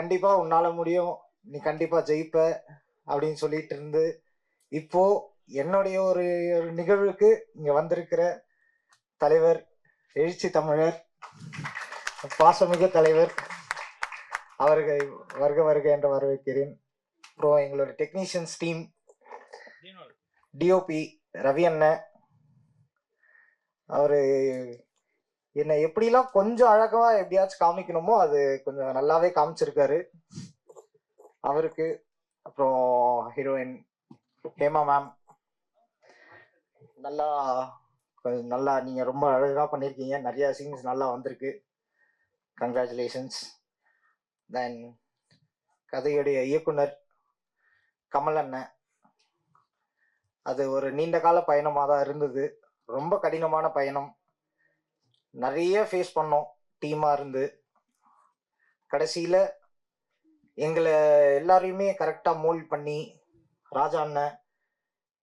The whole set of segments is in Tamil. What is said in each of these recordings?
கண்டிப்பா உன்னால முடியும். நீ கண்டிப்பா ஜெயிப்ப அப்படின்னு சொல்லிட்டு இருந்து இப்போ என்னுடைய ஒரு ஒரு நிகழ்வுக்கு இங்க வந்திருக்கிற தலைவர் எழுச்சி தமிழர் பாசமிகு தலைவர் அவர்களை வருக வருக என்று வரவேற்கிறேன். அப்புறம் எங்களோட டெக்னீஷியன்ஸ் டீம் டிஓபி ரவி அண்ணன் அவரு என்னை எப்படிலாம் கொஞ்சம் அழகா எப்படியாச்சும் காமிக்கணுமோ அது கொஞ்சம் நல்லாவே காமிச்சிருக்காரு. அவருக்கு அப்புறம் ஹீரோயின் ஹேமா மேம் நல்லா கொஞ்சம் நல்லா நீங்க ரொம்ப அழகா பண்ணியிருக்கீங்க நிறைய சீன்ஸ் நல்லா வந்திருக்கு. கங்க்ராச்சுலேஷன்ஸ் தென் கதையுடைய இயக்குனர் கமல் அண்ணன் அது ஒரு நீண்ட கால பயணமாக தான் இருந்தது. ரொம்ப கடினமான பயணம். நிறைய ஃபேஸ் பண்ணோம் டீமாக இருந்து. கடைசியில் எங்களை எல்லாரையுமே கரெக்டாக மோல்ட் பண்ணி ராஜா அண்ணன்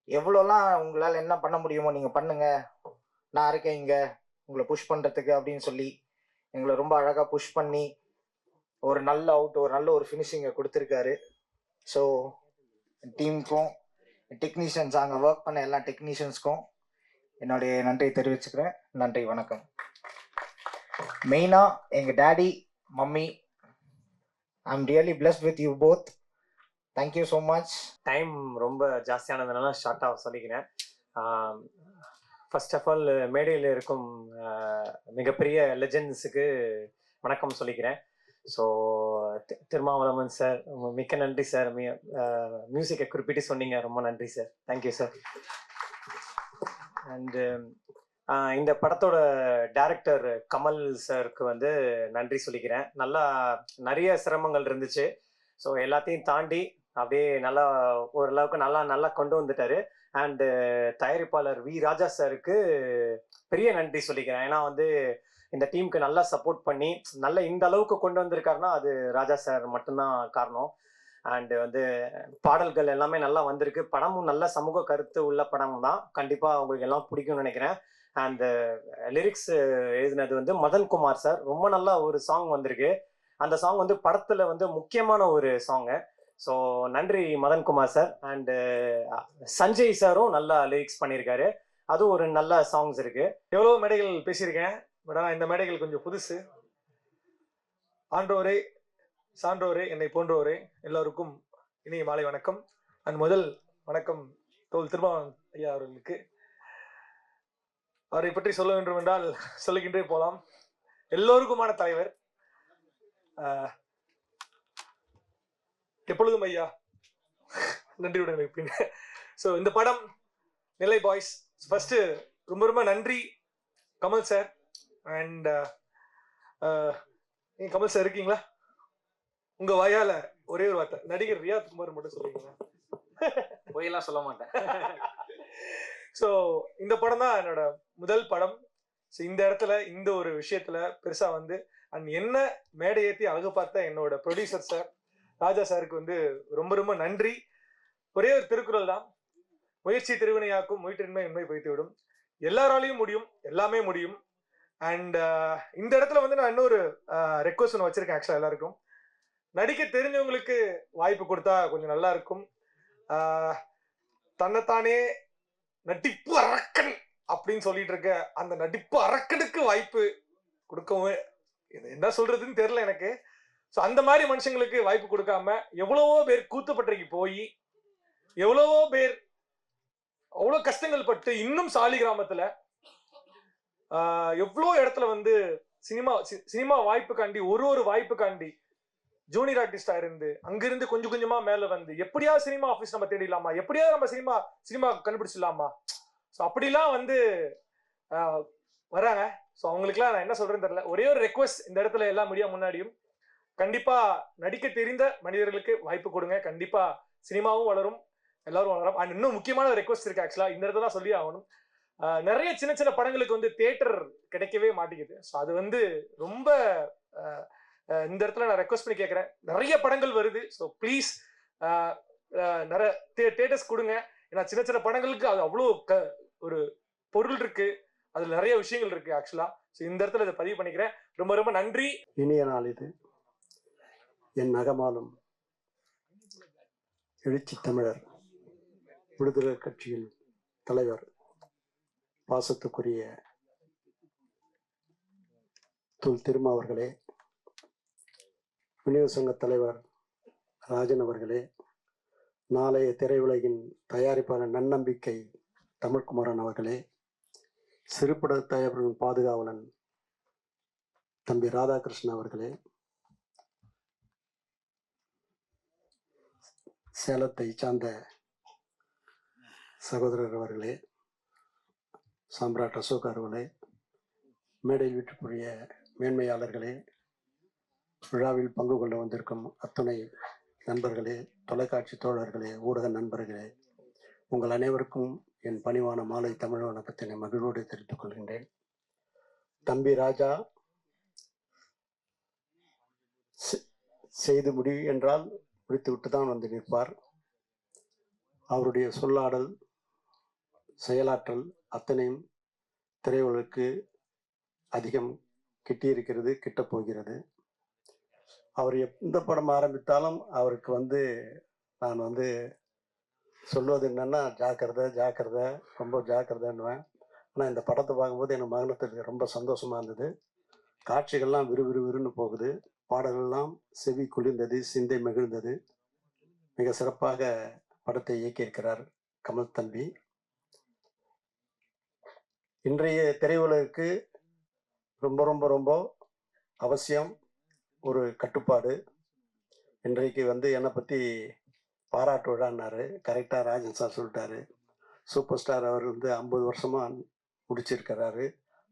எவ்வளோலாம் உங்களால் என்ன பண்ண முடியுமோ நீங்கள் பண்ணுங்க. நான் இருக்கேன் இங்கே உங்களை புஷ் பண்ணுறதுக்கு அப்படின்னு சொல்லி எங்களை ரொம்ப அழகாக புஷ் பண்ணி ஒரு நல்ல அவுட் ஒரு நல்ல ஒரு ஃபினிஷிங்கை கொடுத்துருக்காரு. ஸோ டீமுக்கும் டெக்னீஷியன்ஸ் அங்கே ஒர்க் பண்ண எல்லா டெக்னீஷியன்ஸ்க்கும் என்னுடைய நன்றியை தெரிவிச்சுக்கிறேன். நன்றி வணக்கம். மெயினாக எங்கள் daddy mummy I am really bless with you both thank you so much time ரொம்ப ஜாஸ்தியானதுனால ஷார்ட்டாக சொல்லிக்கிறேன். ஃபர்ஸ்ட் ஆஃப் ஆல் மேடையில் இருக்கும் மிகப்பெரிய லெஜெண்ட்ஸுக்கு வணக்கம் சொல்லிக்கிறேன். ஸோ திருமாவளவன் சார் மிக்க நன்றி சார் மியூசிக்கை குறிப்பிட்டு சொன்னீங்க. ரொம்ப நன்றி சார் தேங்க்யூ சார் அண்டு இந்த படத்தோட டைரக்டர் கமல் சாருக்கு வந்து நன்றி சொல்லிக்கிறேன். நல்லா நிறைய சிரமங்கள் இருந்துச்சு. ஸோ எல்லாத்தையும் தாண்டி அப்படியே நல்லா ஓரளவுக்கு நல்லா நல்லா கொண்டு வந்துட்டாரு. அண்டு தயாரிப்பாளர் வி ராஜா சாருக்கு பெரிய நன்றி சொல்லிக்கிறேன். ஏன்னா வந்து இந்த டீமுக்கு நல்லா சப்போர்ட் பண்ணி நல்ல இந்த அளவுக்கு கொண்டு வந்திருக்காருன்னா அது ராஜா சார் மட்டும்தான் காரணம். அண்டு வந்து பாடல்கள் எல்லாமே நல்லா வந்திருக்கு. படமும் நல்ல சமூக கருத்து உள்ள படம் தான் கண்டிப்பாக உங்களுக்கு எல்லாம் பிடிக்கும்னு நினைக்கிறேன். அந்த லிரிக்ஸ் எழுதினது வந்து மதன்குமார் சார். ரொம்ப நல்லா ஒரு சாங் வந்திருக்கு. அந்த சாங் வந்து படத்துல வந்து முக்கியமான ஒரு சாங்கு ஸோ நன்றி மதன்குமார் சார். அண்டு சஞ்சய் சாரும் நல்லா லிரிக்ஸ் பண்ணியிருக்காரு அதுவும் ஒரு நல்ல சாங்ஸ் இருக்கு. எவ்வளோ மேடைகள் பேசியிருக்கேன்? பட் ஆனால் இந்த மேடைகள் கொஞ்சம் புதுசு. ஆண்டோரே சான்றோரே என்னை போன்றோரே. எல்லோருக்கும் இனிய மாலை வணக்கம். அண்ட் முதல் வணக்கம் தோல் திருமாவன் ஐயா அவர்களுக்கு. அவரை பற்றி சொல்ல வேண்டும் என்றால் சொல்லுகின்றே போலாம். எல்லோருக்குமான தலைவர். எப்பொழுதும் ஐயா? நன்றியுடன் இருப்பீங்க ஸோ இந்த படம் நிலை பாய்ஸ் ஃபர்ஸ்ட் ரொம்ப ரொம்ப நன்றி கமல் சார் அண்ட் நீங்க கமல் சார் இருக்கீங்களா? உங்க வாயால ஒரே ஒரு வார்த்தை நடிகர் ரியாத் குமார் மட்டும் சொல்றீங்களா? பொய்யெல்லாம் சொல்ல மாட்டேன். ஸோ இந்த படம் தான் என்னோட முதல் படம். ஸோ இந்த இடத்துல இந்த ஒரு விஷயத்துல பெருசா வந்து அண்ட் என்ன மேடை ஏற்றி அழகு பார்த்த என்னோட ப்ரொடியூசர் சார் ராஜா சாருக்கு வந்து ரொம்ப ரொம்ப நன்றி. ஒரே ஒரு திருக்குறள் தான். முயற்சி திருவினையாக்கும் முயற்றின்மை உண்மை பொய்த்துவிடும். எல்லாராலையும் முடியும் எல்லாமே முடியும். அண்ட் uh, இந்த இடத்துல வந்து நான் இன்னொரு uh, ரெக்வஸ்ட் ஒன்று வச்சிருக்கேன் ஆக்சுவலாக எல்லாருக்கும். நடிக்க தெரிஞ்சவங்களுக்கு வாய்ப்பு கொடுத்தா கொஞ்சம் நல்லா இருக்கும். Uh, தன்னைத்தானே நடிப்பு அரக்கன் அப்படின்னு சொல்லிட்டு இருக்க அந்த நடிப்பு அரக்கனுக்கு வாய்ப்பு கொடுக்கவும் இது என்ன சொல்றதுன்னு தெரியல எனக்கு. ஸோ அந்த மாதிரி மனுஷங்களுக்கு வாய்ப்பு கொடுக்காம எவ்வளவோ பேர் கூத்துப்பட்டறைக்கு போய் எவ்வளவோ பேர் அவ்வளோ கஷ்டங்கள் பட்டு இன்னும் சாலி கிராமத்துல எவ்வளோ இடத்துல வந்து சினிமா சி- சினிமா வாய்ப்புக்காண்டி ஒரு ஒரு வாய்ப்புக்காண்டி ஜூனியர் ஆர்டிஸ்டா இருந்து அங்கிருந்து கொஞ்சம் கொஞ்சமா மேல வந்து எப்படியாவது சினிமா ஆஃபீஸ் நம்ம தேடிடலாமா? எப்படியாவது நம்ம சினிமா சினிமா கண்டுபிடிச்சிடலாமா? ஸோ அப்படிலாம் வந்து வராங்க ஸோ அவங்களுக்குலாம் நான் என்ன சொல்றேன்னு தெரியல. ஒரே ஒரு ரெக்வஸ்ட் இந்த இடத்துல எல்லா மீடியா முன்னாடியும் கண்டிப்பா நடிக்க தெரிந்த மனிதர்களுக்கு வாய்ப்பு கொடுங்க. கண்டிப்பா சினிமாவும் வளரும் எல்லாரும் வளரும். அண்ட் இன்னும் முக்கியமான ஒரு ரெக்வஸ்ட் இருக்கு ஆக்சுவலா இந்த இடத்துல தான் சொல்லி ஆகணும். நிறைய சின்ன சின்ன படங்களுக்கு வந்து தேட்டர் கிடைக்கவே மாட்டேங்குது. ஸோ அது வந்து ரொம்ப இந்த இடத்துல நான் ரெக்வஸ்ட் பண்ணி கேட்குறேன் நிறைய படங்கள் வருது. ஸோ ப்ளீஸ் நிறைய தேட்டர்ஸ் கொடுங்க. ஏன்னா சின்ன சின்ன படங்களுக்கு அது அவ்வளோ க ஒரு பொருள் இருக்கு. அதில் நிறைய விஷயங்கள் இருக்கு ஆக்சுவலாக ஸோ இந்த இடத்துல இதை பதிவு பண்ணிக்கிறேன். ரொம்ப ரொம்ப நன்றி. இனிய நாள் இது. என் நகமாலும் எழுச்சி தமிழர் விடுதலை கட்சியின் தலைவர் பாசத்துக்குரிய துல் திருமாவர்களே அவர்களே விநியோக சங்க தலைவர் ராஜன் அவர்களே நாளைய திரையுலகின் தயாரிப்பாளர் நன்னம்பிக்கை தமிழ்குமாரன் அவர்களே சிறுபட தயாரிப்பின் பாதுகாவலன் தம்பி ராதாகிருஷ்ணன் அவர்களே சேலத்தை சார்ந்த சகோதரர் அவர்களே சாம்ராட் அசோக் அவர்களே மேடையில் வீட்டுக்குரிய மேன்மையாளர்களே விழாவில் பங்கு கொள்ள வந்திருக்கும் அத்துணை நண்பர்களே தொலைக்காட்சி தோழர்களே ஊடக நண்பர்களே உங்கள் அனைவருக்கும் என் பணிவான மாலை தமிழ் வணக்கத்தினை மகிழ்வோடு தெரிவித்துக் கொள்கின்றேன். தம்பி ராஜா செ- செய்து முடி என்றால் முடித்துவிட்டு தான் வந்து நிற்பார். அவருடைய சொல்லாடல் செயலாற்றல் அத்தனையும் திரையுலகுக்கு அதிகம் கிட்டியிருக்கிறது கிட்டப் போகிறது. அவர் எந்த படம் ஆரம்பித்தாலும் அவருக்கு வந்து நான் வந்து சொல்வது என்னென்னா ஜாக்கிரதை ஜாக்கிரதை ரொம்ப ஜாக்கிரதைன்னுவேன். ஆனால் இந்த படத்தை பார்க்கும்போது எனக்கு மகனத்துக்கு ரொம்ப சந்தோஷமாக இருந்தது. காட்சிகள்லாம் விறுவிறுவிறுன்னு போகுது. பாடல்கள்லாம் செவி குளிர்ந்தது சிந்தை மகிழ்ந்தது. மிக சிறப்பாக படத்தை இயக்கியிருக்கிறார் கமல் தம்பி. இன்றைய திரையுலகிற்கு ரொம்ப ரொம்ப ரொம்ப அவசியம் ஒரு கட்டுப்பாடு. இன்றைக்கு வந்து என்னை பற்றி பாராட்டு விழான்னாரு கரெக்டாக ராஜன் சார் சொல்லிட்டாரு. சூப்பர் ஸ்டார் அவர் வந்து ஐம்பது வருஷமாக முடிச்சிருக்கிறாரு.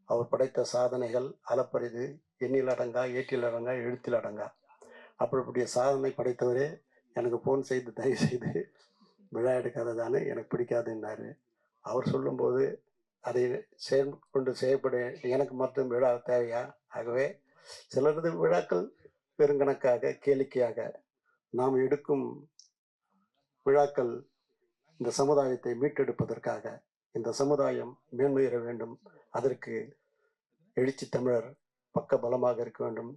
அவர் படைத்த சாதனைகள் அளப்பரிது எண்ணில் அடங்கா ஏட்டில் அடங்கா எழுத்தில் அடங்கா. அப்படிப்பட்ட சாதனை படைத்தவரே எனக்கு ஃபோன் செய்து தயவு செய்து விழா எடுக்காததானே எனக்கு பிடிக்காதுன்னாரு. அவர் சொல்லும்போது அதை செயற்கொண்டு செயல்பட எனக்கு மட்டும் விழா தேவையா? ஆகவே சிலரது விழாக்கள் பெருங்கணக்காக கேளிக்கையாக நாம் எடுக்கும் விழாக்கள் இந்த சமுதாயத்தை மீட்டெடுப்பதற்காக இந்த சமுதாயம் மேன்மையேற வேண்டும். அதற்கு எழுச்சி தமிழர் பக்க பலமாக இருக்க வேண்டும்.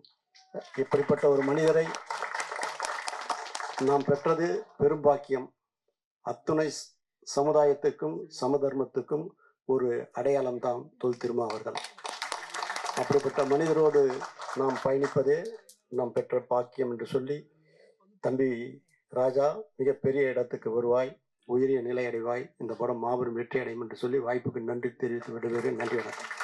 இப்படிப்பட்ட ஒரு மனிதரை நாம் பெற்றது பெரும் பாக்கியம். அத்துணை சமுதாயத்துக்கும் சமதர்மத்துக்கும் ஒரு அடையாளம் தான் தொல் திருமாவர்கள் அப்படிப்பட்ட மனிதரோடு நாம் பயணிப்பதே நாம் பெற்ற பாக்கியம் என்று சொல்லி தம்பி ராஜா மிகப்பெரிய இடத்துக்கு வருவாய் உயரிய நிலை அடைவாய் இந்த படம் மாபெரும் வெற்றி அடையும் என்று சொல்லி வாய்ப்புக்கு நன்றி தெரிவித்து விடுவேன் நன்றி வணக்கம்.